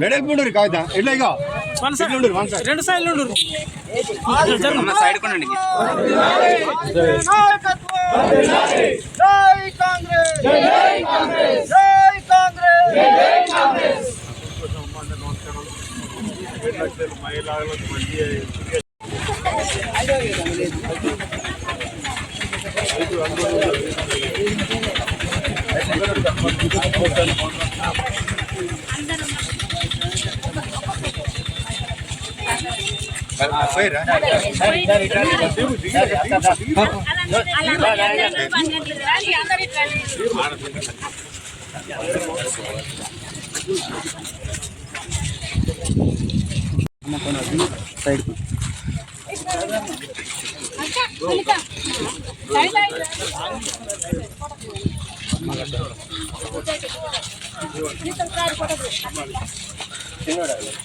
Medal కాగితం. ఎట్లా ఇక రెండు సైడ్లు సైడ్ కొనండి. కాంగ్రెస్ జై కాంగ్రెస్ జై కాంగ్రెస్ పోయిరా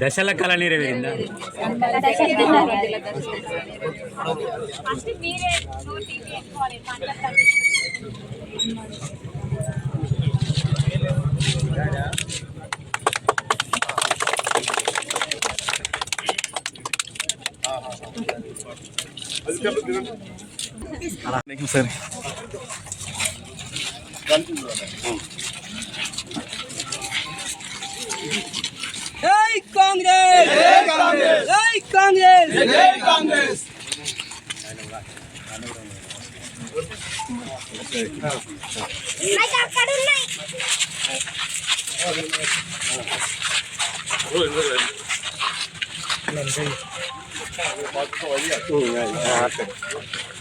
దశల కళ నెరవేరిందా సార్ కాంగ్రెస్ జై కాంగ్రెస్ జై కాంగ్రెస్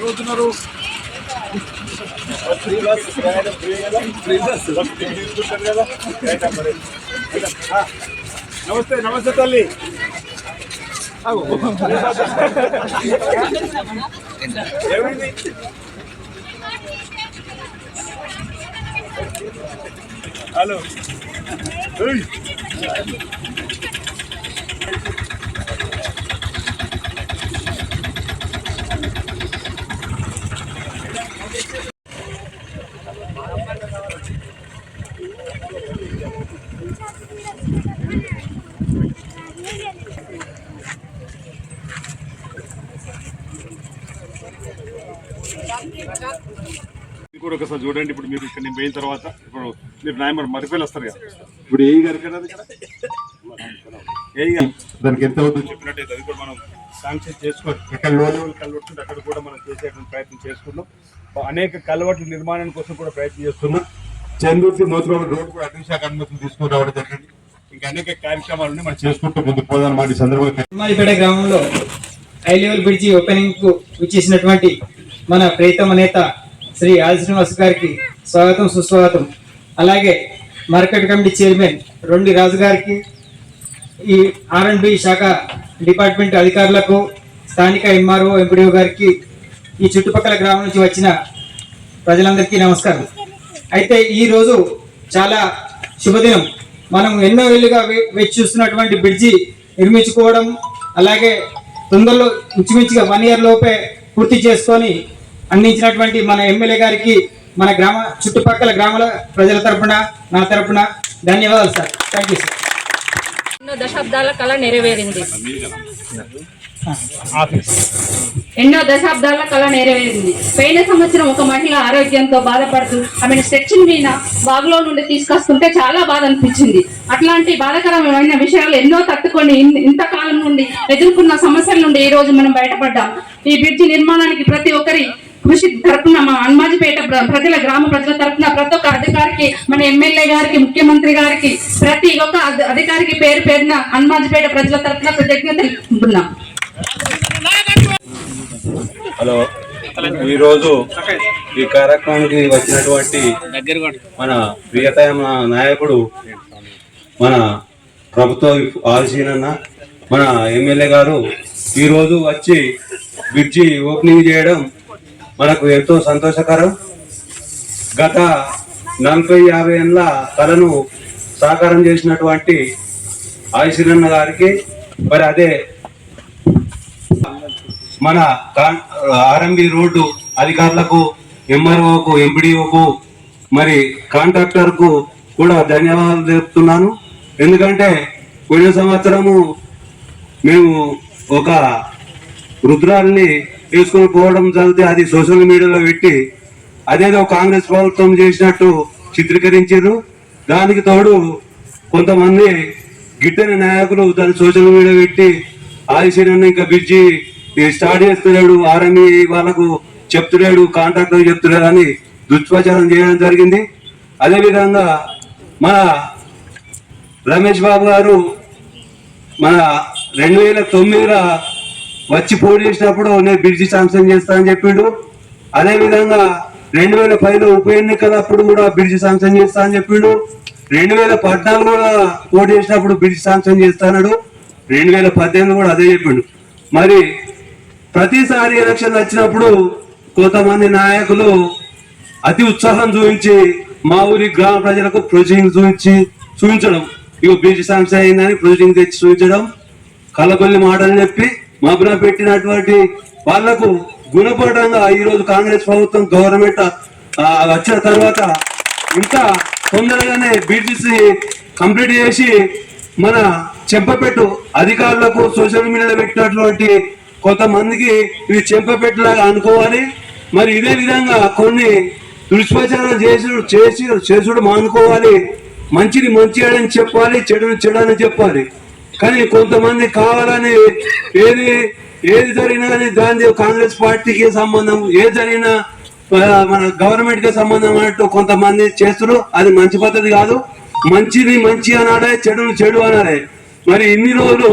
రోజున్నారు. నమస్తే నమస్తే తల్లి. ఏమైంది? హలో. కూడా ఒకసారి చూడండి. ఇప్పుడు మీరు ఇక్కడ నేను పోయిన తర్వాత ఇప్పుడు మీరు నాయమర్ మరిపేలు వస్తారు కదా. ఇప్పుడు ఏ గారు కదా ఏ దానికి ఎంత అవుతుందో? చెప్పినట్టయితే అది కూడా మనం శాంక్షన్ చేసుకోవాలి. ఎక్కడ లో లెవెల్ కలవట్టుంటే అక్కడ కూడా మనం చేసేటువంటి ప్రయత్నం చేసుకున్నాం అనేక కలవట్ల నిర్మాణం కోసం కూడా ప్రయత్నం చేస్తున్నాం. చందూర్తి మోతుబాబు రోడ్ కూడా అటవీ శాఖ అనుమతులు తీసుకుని రావడం జరిగింది. ఇంకా అనేక కార్యక్రమాలను మనం చేసుకుంటూ ముందు పోదాం ఈ సందర్భంగా. గ్రామంలో హై లెవెల్ బ్రిడ్జి ఓపెనింగ్కు విచ్చేసినటువంటి మన ప్రియతమ నేత శ్రీ ఆది శ్రీనివాస్ గారికి స్వాగతం సుస్వాగతం. అలాగే market committee chairman Rondi Raju గారికి ఈ ఆర్ అండ్ బి శాఖ డిపార్ట్మెంట్ అధికారులకు స్థానిక ఎంఆర్ఓ ఎంపీడీఓ గారికి ఈ చుట్టుపక్కల గ్రామం నుంచి వచ్చిన ప్రజలందరికీ నమస్కారం. అయితే ఈరోజు చాలా శుభదినం. మనం ఎన్నో ఏళ్ళుగా వే- వేచి చూస్తున్నటువంటి బ్రిడ్జి నిర్మించుకోవడం అలాగే తొందరలో ఇంచుమించుగా వన్ ఇయర్ లోపే పూర్తి చేసుకొని అందించినటువంటి మన ఎమ్మెల్యే గారికి మన గ్రామ చుట్టుపక్కల గ్రామాల ప్రజల తరపున నా తరపున ధన్యవాదాలు సార్. థ్యాంక్ యూ సార్ ఎన్నో దశాబ్దాల కళ నెరవేరింది. ఎన్నో దశాబ్దాల కళ నెరవేరింది. పోయిన సంవత్సరం ఒక మహిళ ఆరోగ్యంతో బాధపడుతూ ఆమెను స్ట్రెచ్చింగ్ మీద బాగులో నుండి తీసుకొస్తుంటే చాలా బాధ అనిపించింది. అట్లాంటి బాధాకరమైన విషయాలు ఎన్నో తట్టుకొని ఇంతకాలం నుండి ఎదుర్కొన్న సమస్యల నుండి ఈ రోజు మనం బయటపడ్డాం. ఈ బ్రిడ్జి నిర్మాణానికి ప్రతి ఒక్కరి కృషి తరపున మా హనుమాజిపేట ప్రజల గ్రామ ప్రజల తరపున ప్రతి ఒక్క అధికారికి మన ఎమ్మెల్యే గారికి ముఖ్యమంత్రి గారికి ప్రతి ఒక్క అధికారికి పేరు పేరున హనుమాజిపేట ప్రజల తరపున కృతజ్ఞత తెలుపుకుంటున్నాం హలో. ఈరోజు ఈ కార్యక్రమానికి వచ్చినటువంటి మన ప్రియతమ నాయకుడు మన ప్రభుత్వ ఆలోచన మన ఎమ్మెల్యే గారు ఈరోజు వచ్చి బ్రిడ్జి ఓపెనింగ్ చేయడం మనకు ఎంతో సంతోషకరం. గత నలభై యాభై ఏళ్ళ కళను సాకారం చేసినటువంటి ఆయుషీరన్న గారికి మరి అదే మన ఆర్ఎంబి రోడ్డు అధికారులకు ఎంఆర్ఓకు ఎంపీడీఓకు మరి కాంట్రాక్టర్కు కూడా ధన్యవాదాలు తెలుపుతున్నాను. ఎందుకంటే పోయిన సంవత్సరము మేము ఒక రుద్రాల్ని తీసుకొని పోవడం జరిగితే అది సోషల్ మీడియాలో పెట్టి అదేదో కాంగ్రెస్ ప్రభుత్వం చేసినట్టు చిత్రీకరించారు. దానికి తోడు కొంతమంది గిట్టని నాయకులు దాన్ని సోషల్ మీడియా పెట్టి ఆదిశీనన్న ఇంకా బిర్జి స్టార్ట్ చేస్తున్నాడు ఆర్ఎంఈ వాళ్ళకు చెప్తున్నాడు కాంట్రాక్టర్ చెప్తున్నాడు అని దుష్ప్రచారం చేయడం జరిగింది. అదేవిధంగా మన రమేష్ బాబు గారు మన రెండు వేల తొమ్మిదిలో వచ్చి పోటీ చేసినప్పుడు నేను బ్రిడ్జి శాంక్షన్ చేస్తా అని చెప్పిండు. అదే విధంగా రెండు వేల పదిలో ఉప ఎన్నికలప్పుడు కూడా బ్రిడ్జి శాంక్షన్ చేస్తా అని చెప్పిండు. రెండు వేల పద్నాలుగు కూడా పోటీ చేసినప్పుడు బ్రిడ్జి శాంక్షన్ చేస్తాడు రెండు వేల పద్దెనిమిది కూడా అదే చెప్పిండు. మరి ప్రతిసారి ఎలక్షన్ వచ్చినప్పుడు కొంతమంది నాయకులు అతి ఉత్సాహం చూపించి మా ఊరి గ్రామ ప్రజలకు ప్రొసీడింగ్ చూపించి చూపించడం. ఇక బ్రిడ్జి శాంక్షన్ అయిందని ప్రొసీడింగ్ తెచ్చి చూపించడం. కలబల్లి మాటలు చెప్పి మబ్బున పెట్టినటువంటి వాళ్ళకు గుణపడంగా ఈ రోజు కాంగ్రెస్ ప్రభుత్వం గవర్నమెంట్ వచ్చిన తర్వాత ఇంకా తొందరగానే బీటీసీ కంప్లీట్ చేసి మన చెంపపెట్టు అధికారులకు సోషల్ మీడియాలో పెట్టినటువంటి కొంతమందికి ఇది చెంపపెట్టులాగా అనుకోవాలి. మరి ఇదే విధంగా కొన్ని దుష్ప్రచారం చేసి చేసి చేసుడు మానుకోవాలి. మంచిని మంచి అని చెప్పాలి చెడుని చెడు అని చెప్పాలి. కానీ కొంతమంది కావాలని ఏది ఏది జరిగినా కానీ దాని కాంగ్రెస్ పార్టీకి సంబంధం ఏది జరిగినా మన గవర్నమెంట్కి సంబంధం అన్నట్టు కొంతమంది చేస్తున్నారు అది మంచి పద్ధతి కాదు. మంచిది మంచి అనాడే చెడుని చెడు అనాడే మరి ఇన్ని రోజులు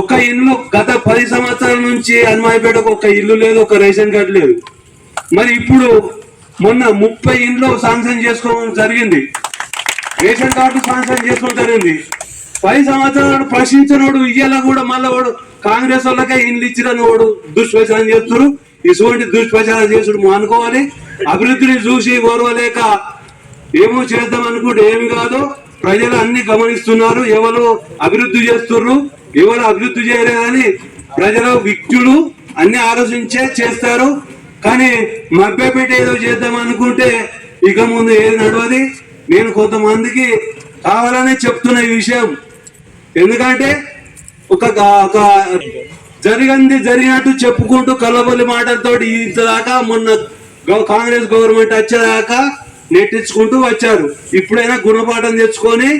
ఒక ఇల్లు గత పది సంవత్సరాల నుంచి హనుమాయిపేటకు ఒక ఇల్లు లేదు ఒక రేషన్ కార్డు లేదు. మరి ఇప్పుడు మొన్న ముప్పై ఇండ్లు శాంక్షన్ చేసుకోవడం జరిగింది. రేషన్ కార్డు శాంక్షన్ చేసుకోవడం జరిగింది. పది సంవత్సరాలు ప్రశ్నించినోడు ఇయ్యాల కూడా మళ్ళా వాడు కాంగ్రెస్ వాళ్ళకే ఇండ్లు ఇచ్చిన వాడు దుష్ప్రచారం చేస్తున్నారు ఇటువంటి దుష్ప్రచారం చేసుడు మానుకోవాలి అభివృద్ధిని చూసి ఓర్వలేక ఏమో చేద్దాం అనుకుంటే ఏమి కాదు ప్రజలు అన్ని గమనిస్తున్నారు. ఎవరు అభివృద్ధి చేస్తున్నారు ఎవరు అభివృద్ధి చేయలేదని ప్రజలు వ్యక్తులు అన్ని ఆలోచించే చేస్తారు. కానీ మభ్యపేట ఏదో చేద్దాం అనుకుంటే ఇక ముందు ఏది నడవది? నేను కొంతమందికి కావాలనే చెప్తున్న ఈ విషయం. ఎందుకంటే ఒక ఒక జరిగింది జరిగినట్టు చెప్పుకుంటూ కలబొల్లి మాటలతో ఇంతదాకా మొన్న కాంగ్రెస్ గవర్నమెంట్ వచ్చేదాకా నెట్టించుకుంటూ వచ్చారు. ఇప్పుడైనా గుణపాఠం తెచ్చుకొని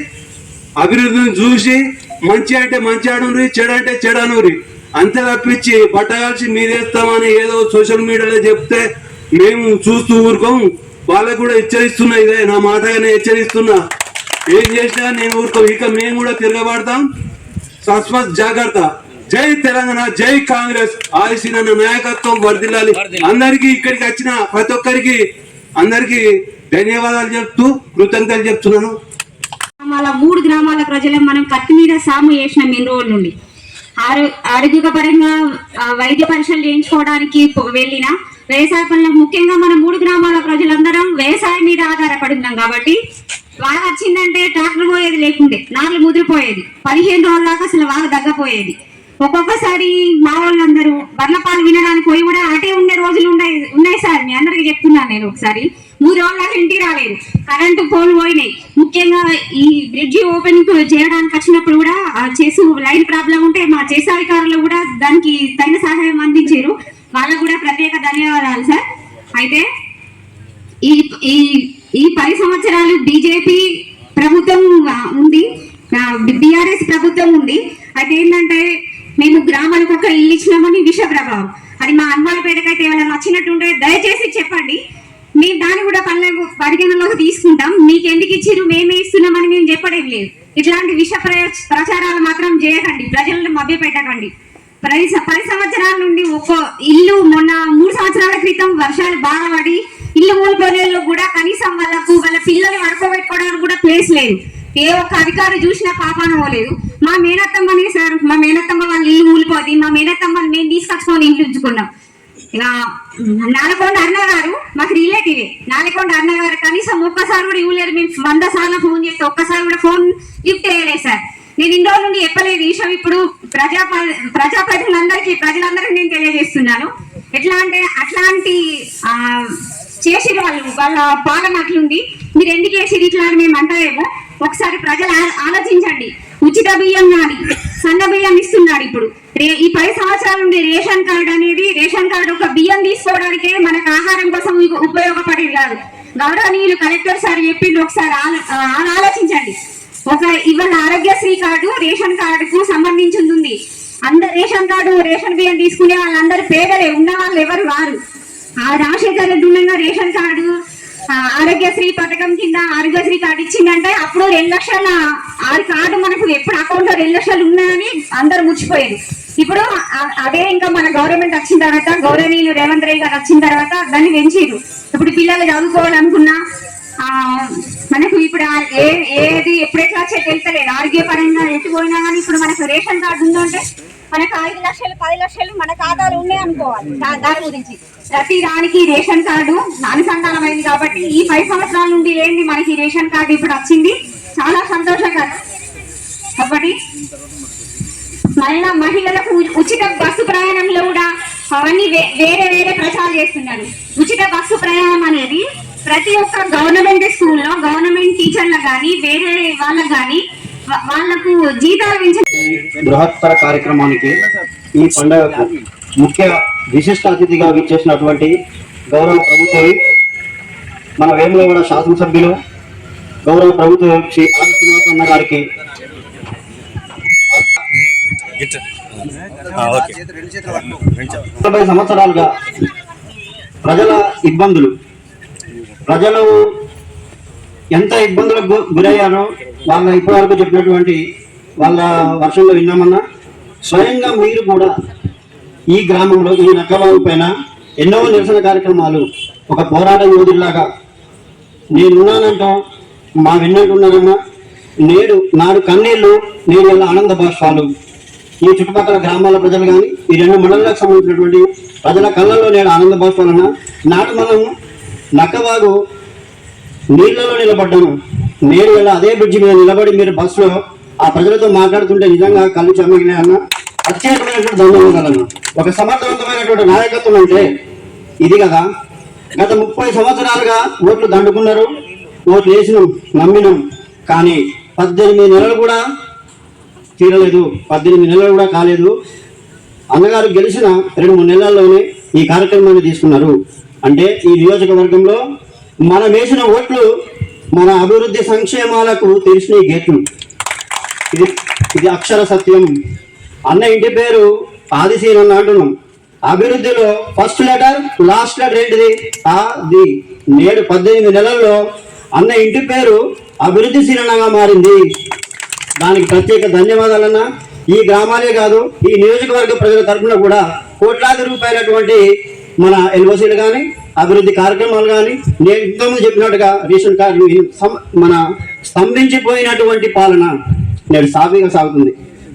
అభివృద్ధిని చూసి మంచి అంటే మంచి ఆడుండ్రి చెడు అంటే చెడు అనురి అంతే తప్పించి బట్టగాల్చి మీదేస్తామని ఏదో సోషల్ మీడియాలో చెప్తే మేము చూస్తూ ఊరుకోం వాళ్ళకు కూడా హెచ్చరిస్తున్నా ఇదే నా మాటగానే హెచ్చరిస్తున్నా. ఏం చేసినా నేను ఊరుకో. ఇక మేము కూడా తిరగబడతాం. సస్మత్ జాగ్రత్త. జై తెలంగాణ జై కాంగ్రెస్. ఆదిసిన నాయకత్వం వర్దిల్లాలి అందరికీ ఇక్కడికి వచ్చిన ప్రతి ఒక్కరికి అందరికీ ధన్యవాదాలు చెప్తూ కృతజ్ఞతలు చెప్తున్నాను. గ్రామాల మూడు గ్రామాల ప్రజలు మనం కత్తి మీద సాము చేసినాం ఇన్ని రోజుల నుండి. ఆరో ఆరోగ్య పరంగా ఆ, వైద్య పరీక్షలు చేయించుకోవడానికి వెళ్ళిన వ్యవసాయ పనులకు ముఖ్యంగా మన మూడు గ్రామాల ప్రజలందరం వ్యవసాయం మీద ఆధారపడి ఉన్నాం కాబట్టి వాన వచ్చిందంటే ట్రాక్టర్ పోయేది లేకుంటే నార్లు ముదిరిపోయేది. పదిహేను రోజుల దాకా అసలు వాన తగ్గపోయేది. ఒక్కొక్కసారి మా వాళ్ళందరూ బర్లపాలు వినడానికి పోయి కూడా అటే ఉండే రోజులు ఉన్నాయి ఉన్నాయి సార్ మీ అందరికి చెప్తున్నాను నేను ఒకసారి. మూడు రోజుల దాకా ఇంటికి రాలేదు. కరెంటు పోలు పోయినాయి. ముఖ్యంగా ఈ బ్రిడ్జి ఓపెన్ చేయడానికి వచ్చినప్పుడు కూడా ఆ చేసు లైన్ ప్రాబ్లం ఉంటే మా చేసే అధికారులు కూడా దానికి తగిన సహాయం అందించారు. వాళ్ళకు కూడా ప్రత్యేక ధన్యవాదాలు సార్. అయితే ఈ ఈ ఈ పది సంవత్సరాలు బీజేపీ ప్రభుత్వం ఉంది. బీఆర్ఎస్ ప్రభుత్వం ఉంది. అయితే ఏంటంటే మేము గ్రామాలకు ఒక ఇల్లు ఇచ్చినామని విష ప్రభావం. అది మా అన్వాలపేటకైతే నచ్చినట్టు నచ్చినట్టుంటే దయచేసి చెప్పండి. మేము దాన్ని కూడా పల్లె పరిగణలోకి తీసుకుంటాం. మీకు ఎందుకు ఇచ్చిర్రు? మేమే ఇస్తున్నామని మేము చెప్పడం లేదు. ఇట్లాంటి విష ప్రచారాలు మాత్రం చేయకండి. ప్రజలను మభ్యపెట్టకండి. ప్రతి పది సంవత్సరాల నుండి ఒక్కో ఇల్లు మొన్న మూడు సంవత్సరాల క్రితం వర్షాలు బాగా పడి ఇల్లు కూలిపోయిన కూడా కనీసం వాళ్ళకు వాళ్ళ పిల్లల్ని పడుకోబెట్టుకోవడానికి కూడా ప్లేస్ లేదు. ఏ ఒక్క అధికారి చూసినా పాపాన పోలేదు. మా మేనత్తమ్మనే సార్ మా మేనత్తమ్మ వాళ్ళ ఇల్లు కూలిపోద్ది మా మేనత్తమ్మని మేము తీసుకొచ్చుకొని ఇంట్లో ఉంచుకున్నాం. నాలకొండ అన్న గారు మాకు రిలేటివ్ నాలకొండ అన్న గారు కనీసం ఒక్కసారి కూడా ఇవ్వలేరు మేము వంద సార్లు ఫోన్ చేస్తే ఒక్కసారి కూడా ఫోన్ లిఫ్ట్ చేయలేదు సార్. నేను ఇన్ని రోజుల నుండి చెప్పలేదు ఈ విషయం ఇప్పుడు ప్రజా ప్రజాప్రతినిధులందరికీ ప్రజలందరికీ నేను తెలియజేస్తున్నాను. ఎట్లా అంటే అట్లాంటి ఆ, చేసిరు వాళ్ళు వాళ్ళ పాలన అట్లుంది. మీరు ఎందుకు చేసిరు ఇట్లా అని మేము అంటలేము ఒకసారి ప్రజలు ఆ- ఆలోచించండి. ఉచిత బియ్యం కానీ సన్న బియ్యం ఇస్తున్నాడు ఇప్పుడు. రే- ఈ పది సంవత్సరాల నుండి రేషన్ కార్డు అనేది రేషన్ కార్డు ఒక బియ్యం తీసుకోవడానికే మనకు ఆహారం కోసం ఉపయోగపడేది కాదు. గౌరవనీయులు కలెక్టర్ సార్ చెప్పిండు ఒకసారి ఆ, ఆలోచించండి. ఒక ఇవాళ ఆరోగ్యశ్రీ కార్డు రేషన్ కార్డుకు సంబంధించింది ఉంది అందరు రేషన్ కార్డు రేషన్ బియ్యం తీసుకునే వాళ్ళందరూ పేదలే ఉన్న వాళ్ళు ఎవరు వారు? ఆ రాజశేఖర్ రెడ్డి ఉండగా రేషన్ కార్డు ఆరోగ్యశ్రీ పథకం కింద ఆరోగ్యశ్రీ కార్డు ఇచ్చిందంటే అప్పుడు రెండు లక్షల ఆ కార్డు మనకు ఎప్పుడు అకౌంట్లో రెండు లక్షలు ఉన్నాయని అందరు ముచ్చిపోయారు ఇప్పుడు అదే ఇంకా మన గవర్నమెంట్ వచ్చిన తర్వాత గౌరవనీయులు రేవంత్ రెడ్డి గారు వచ్చిన తర్వాత దాన్ని పెంచారు ఇప్పుడు పిల్లలు చదువుకోవాలనుకున్నా మనకు ఇప్పుడు ఏ ఏది ఎప్పుడెట్లా వచ్చే తెలుస్తలేదు. ఆరోగ్యపరంగా ఎటు పోయినా కానీ ఇప్పుడు మనకు రేషన్ కార్డు ఉందంటే మనకు ఐదు లక్షలు పది లక్షలు మన ఖాతాలు ఉన్నాయి అనుకోవాలి. దా- దాని గురించి. ప్రతి దానికి రేషన్ కార్డు అనుసంధానమైంది కాబట్టి ఈ పది సంవత్సరాల నుండి ఏంది మనకి రేషన్ కార్డు ఇప్పుడు వచ్చింది? చాలా సంతోషంగా కాబట్టి మళ్ళా మహిళలకు ఉచిత బస్సు ప్రయాణంలో కూడా అవన్నీ వే- వేరే వేరే ప్రచారం చేస్తున్నారు. ఉచిత బస్సు ప్రయాణం అనేది ప్రతి ఒక్క గవర్నమెంట్ స్కూల్లో గవర్నమెంట్ టీచర్లకు కానీ వేరే వాళ్ళకి కానీ వా- వాళ్ళకు జీతాలు పెంచ బృహత్తర కార్యక్రమానికి ఈ పండుగకు ముఖ్య విశిష్ట అతిథిగా విచ్చేసినటువంటి గౌరవ ప్రభుత్వ మన వేములవాడ శాసనసభ్యులు గౌరవ ప్రభుత్వ శ్రీ ఆది శ్రీనివాస అన్న గారికి. నలభై సంవత్సరాలుగా ప్రజల ఇబ్బందులు ప్రజలు ఎంత ఇబ్బందులకు గు- గురయ్యారో వాళ్ళ ఇప్పటివరకు చెప్పినటువంటి వాళ్ళ వర్షంలో విన్నామన్నా స్వయంగా మీరు కూడా ఈ గ్రామంలో ఈ నక్కబాబు పైన ఎన్నో నిరసన కార్యక్రమాలు ఒక పోరాట యోధుల్లాగా నేనున్నానంటాం మా విన్నట్టున్నానమ్మా నేడు నాడు కన్నీళ్ళు నేడు ఇలా ఆనంద భాషాలు ఈ చుట్టుపక్కల గ్రామాల ప్రజలు కానీ ఈ రెండు మండలాలకు సంబంధించినటువంటి ప్రజల కళ్ళల్లో నేడు ఆనంద భాషాలన్నా నాడు మనం నక్కవాగు నీళ్ళలో నిలబడ్డాను. నేను ఇలా అదే బ్రిడ్జ్ మీద నిలబడి మీరు బస్సులో ఆ ప్రజలతో మాట్లాడుతుంటే నిజంగా కళ్ళు చెమ్మగినాయన్న ప్రత్యేకమైనటువంటి ధన్యవాదాలను ఒక సమర్థవంతమైనటువంటి నాయకత్వం అంటే ఇది కదా. గత ముప్పై సంవత్సరాలుగా ఓట్లు దండుకున్నారు. ఓట్లు వేసినాం నమ్మినాం. కానీ పద్దెనిమిది నెలలు కూడా తీరలేదు. పద్దెనిమిది నెలలు కూడా కాలేదు. అన్నగారు గెలిచిన రెండు మూడు నెలల్లోనే ఈ కార్యక్రమాన్ని తీసుకున్నారు. అంటే ఈ నియోజకవర్గంలో మనం వేసిన ఓట్లు మన అభివృద్ధి సంక్షేమాలకు తెరిచిన గేట్లు. ఇది ఇది అక్షర సత్యం. అన్న ఇంటి పేరు ఆదిశీలన్న అంటున్నాం అభివృద్ధిలో ఫస్ట్ లెటర్ లాస్ట్ లెటర్ ఏంటిది? ఆది ది నేడు పద్దెనిమిది నెలల్లో అన్న ఇంటి పేరు అభివృద్ధి శీలనగా మారింది. దానికి ప్రత్యేక ధన్యవాదాలన్నా. ఈ గ్రామాలే కాదు ఈ నియోజకవర్గ ప్రజల తరఫున కూడా కోట్లాది రూపాయలటువంటి మన ఎల్ఓసీలు కానీ అభివృద్ధి కార్యక్రమాలు కానీ నేను ఇంతకుముందు చెప్పినట్టుగా రేషన్ కార్డు మన స్తంభించిపోయినటువంటి పాలన నేడు సాఫీగా సాగుతుంది.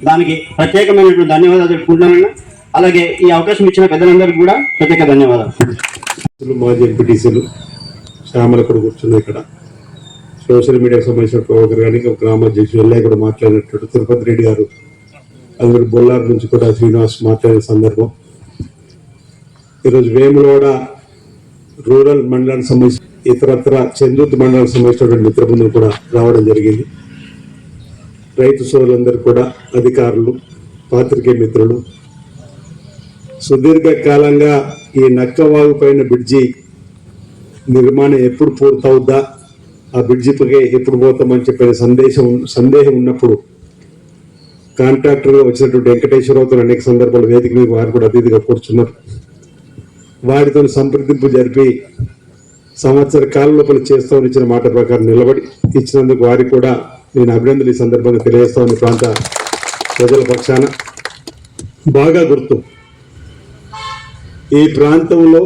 దానికి ప్రత్యేకమైనటువంటి ధన్యవాదాలు తెలుపుకుంటున్నానన్నా. అలాగే ఈ అవకాశం ఇచ్చిన పెద్దలందరికీ కూడా ప్రత్యేక ధన్యవాదాలు. మాజీ ఎంపీటీసీలు శ్యామలు కూడా కూర్చున్నాయి ఇక్కడ. సోషల్ మీడియాకు సంబంధించిన ఒకరు కానీ ఒక గ్రామ అధ్యక్షుడు ఎల్ఐ మాట్లాడినట్టు తిరుపతి రెడ్డి గారు. అది బొల్లారు నుంచి కూడా శ్రీనివాస్ మాట్లాడిన సందర్భం. ఈరోజు వేములవాడ రూరల్ మండలానికి సంబంధించి ఇతరత్ర చంద్రుత్ మండలానికి సంబంధించినటువంటి మిత్ర బృందం కూడా రావడం జరిగింది. రైతు సోదరులందరూ కూడా అధికారులు పాత్రికేయ మిత్రులు సుదీర్ఘ కాలంగా ఈ నక్కవాగు పైన బ్రిడ్జి నిర్మాణం ఎప్పుడు పూర్తవుద్దా ఆ బ్రిడ్జిపై ఎప్పుడు పోతామని చెప్పిన సందేశం సందేహం ఉన్నప్పుడు కాంట్రాక్టర్గా వచ్చినటువంటి వెంకటేశ్వరరావుతో అనేక సందర్భాలు వేదిక మీద వారు కూడా అతిథిగా కూర్చున్నారు. వారితో సంప్రదింపు జరిపి సంవత్సర కాలం లోపల చేస్తామని ఇచ్చిన మాట ప్రకారం నిలబడి ఇచ్చినందుకు వారికి కూడా నేను అభినందనలు ఈ సందర్భంగా తెలియజేస్తామని ప్రాంత ప్రజల పక్షాన బాగా గుర్తు. ఈ ప్రాంతంలో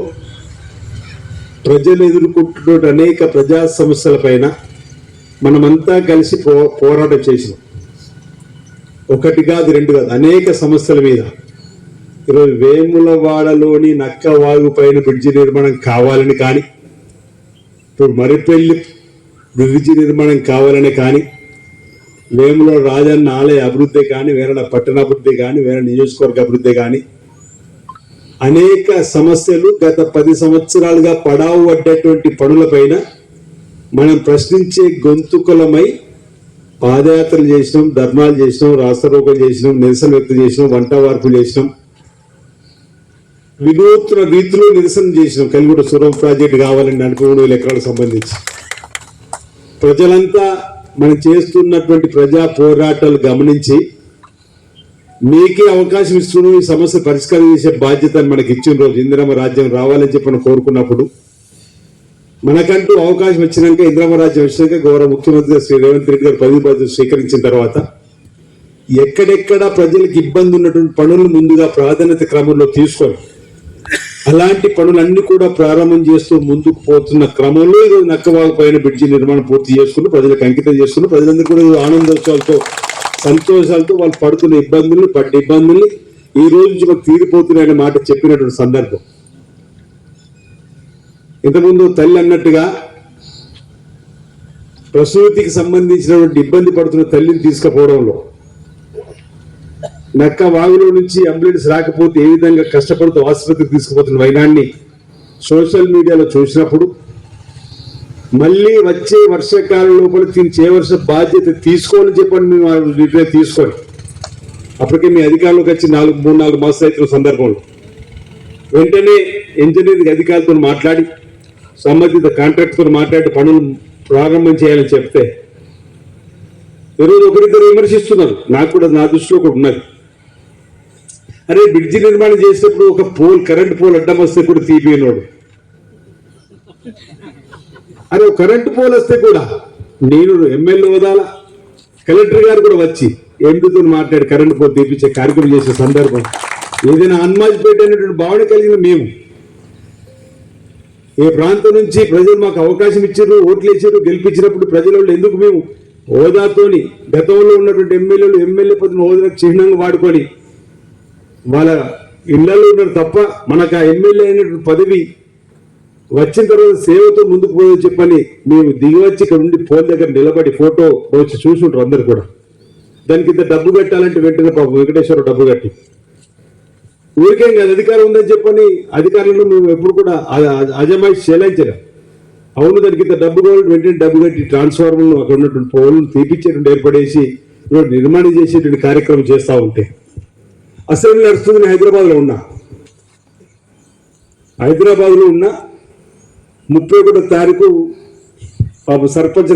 ప్రజలు ఎదుర్కొంటున్న అనేక ప్రజా సమస్యల పైన మనమంతా కలిసి పో పోరాటం చేసినాం. ఒకటి కాదు రెండు కాదు అనేక సమస్యల మీద. ఈరోజు వేములవాడలోని నక్క వాగు పైన బ్రిడ్జి నిర్మాణం కావాలని కానీ ఇప్పుడు మరిపెల్లి బ్రిడ్జి నిర్మాణం కావాలని కానీ వేముల రాజన్న ఆలయ అభివృద్ధి కానీ వేరే పట్టణాభివృద్ధి కానీ వేరే నియోజకవర్గ అభివృద్ధి కానీ అనేక సమస్యలు గత పది సంవత్సరాలుగా పడావు పడ్డటువంటి పనులపైన మనం ప్రశ్నించే గొంతుకులమై పాదయాత్రలు చేసినాం ధర్నాలు చేసినాం రాస్తారోకలు చేసినాం నిరసన వ్యక్తం చేసినాం వంట వార్పులు చేసినాం. వినూత్న రీతిలో నిరసన చేసినాం కలిగుడ సురం ప్రాజెక్టు కావాలని అనుకోవడం ఎకరాలకు సంబంధించి. ప్రజలంతా మనం చేస్తున్నటువంటి ప్రజా పోరాటాలు గమనించి మీకే అవకాశం ఇస్తున్నాం ఈ సమస్య పరిష్కారం చేసే బాధ్యత మనకి ఇచ్చిన రోజు ఇందిరమ్మ రాజ్యం రావాలని చెప్పి మనం కోరుకున్నప్పుడు మనకంటూ అవకాశం వచ్చినాక ఇందిరమ్మ రాజ్యం వచ్చినాక గౌరవ ముఖ్యమంత్రి శ్రీ రేవంత్ రెడ్డి గారు పదవి బాధ్యత స్వీకరించిన తర్వాత ఎక్కడెక్కడ ప్రజలకు ఇబ్బంది ఉన్నటువంటి పనులు ముందుగా ప్రాధాన్యత క్రమంలో తీసుకొని అలాంటి పనులన్నీ కూడా ప్రారంభం చేస్తూ ముందుకు పోతున్న క్రమంలో ఇది నక్కవాగు పైన బ్రిడ్జి నిర్మాణం పూర్తి చేసుకుని ప్రజలకు అంకితం చేసుకుని ప్రజలందరూ కూడా ఆనందోత్సవాలతో సంతోషాలతో వాళ్ళు పడుతున్న ఇబ్బందుల్ని పడ్డ ఇబ్బందుల్ని ఈ రోజు నుంచి మాకు తీరిపోతున్నాయనే మాట చెప్పినటువంటి సందర్భం. ఇంతకుముందు తల్లి అన్నట్టుగా ప్రసూతికి సంబంధించినటువంటి ఇబ్బంది పడుతున్న తల్లిని తీసుకుపోవడంలో నక్క వాగులో నుంచి అంబులెన్స్ రాకపోతే ఏ విధంగా కష్టపడుతూ ఆసుపత్రికి తీసుకుపోతున్న వైనాన్ని సోషల్ మీడియాలో చూసినప్పుడు మళ్ళీ వచ్చే వర్షాకాలం లోపల దీన్ని చేయవలసిన బాధ్యత తీసుకోని చెప్పండి మేము ఆ నిర్ణయం తీసుకొని. అప్పటికే మీ అధికారంలోకి వచ్చి నాలుగు మూడు నాలుగు మాసాలు అవుతున్న సందర్భంలో. వెంటనే ఇంజనీరింగ్ అధికారులతో మాట్లాడి సంబంధిత కాంట్రాక్ట్తో మాట్లాడి పనులు ప్రారంభం చేయాలని చెప్తే ఈరోజు ఒకరిద్దరు విమర్శిస్తున్నారు. నాకు కూడా నా దృష్టిలో కూడా ఉన్నది. అరే బ్రిడ్జి నిర్మాణం చేసేటప్పుడు ఒక పోల్ కరెంట్ పోల్ అడ్డం వస్తే కూడా తీపినోడు అరే కరెంటు కరెంట్ పోల్ వస్తే కూడా నేను ఎమ్మెల్యే వదాల కలెక్టర్ గారు కూడా వచ్చి ఎంపీతో మాట్లాడి కరెంట్ పోల్ తీపించే కార్యక్రమం చేసే సందర్భం. ఏదైనా అన్మాజ్పేట అనేటువంటి భావన కలిగిన మేము ఏ ప్రాంతం నుంచి ప్రజలు మాకు అవకాశం ఇచ్చారు ఓట్లు ఇచ్చారు గెలిపించినప్పుడు ప్రజల ఎందుకు మేము హోదాతోని గతంలో ఉన్నటువంటి ఎమ్మెల్యేలు ఎమ్మెల్యే పదవిని హోదాకు చిహ్నంగా వాడుకొని వాళ్ళ ఇళ్ళలో ఉన్నారు తప్ప మనకు ఆ ఎమ్మెల్యే అయినటువంటి పదవి వచ్చిన తర్వాత సేవతో ముందుకు పోదని చెప్పని మేము దిగివచ్చి ఇక్కడ ఉండి ఫోన్ దగ్గర నిలబడి ఫోటో వచ్చి చూసుంటారు అందరు కూడా. దానికి ఇంత డబ్బు పెట్టాలంటే వెంటనే పాపం వెంకటేశ్వర డబ్బు కట్టి. ఊరికేం కాదు అధికారం ఉందని చెప్పని అధికారంలో మేము ఎప్పుడు కూడా అజమాయి చెలాయించలేం అవును దానికి ఇంత డబ్బు కావాలంటే వెంటనే డబ్బు కట్టి ట్రాన్స్ఫార్మర్లు అక్కడ ఉన్నటువంటి పోల్ను తీపిచ్చేటువంటి ఏర్పడేసి నిర్మాణం చేసేటువంటి కార్యక్రమం చేస్తూ ఉంటే. అసెంబ్లీ నడుస్తుంది నేను హైదరాబాద్లో ఉన్నా. హైదరాబాద్లో ఉన్న ముప్పై ఒకటో తారీఖు పాపం సర్పంచ్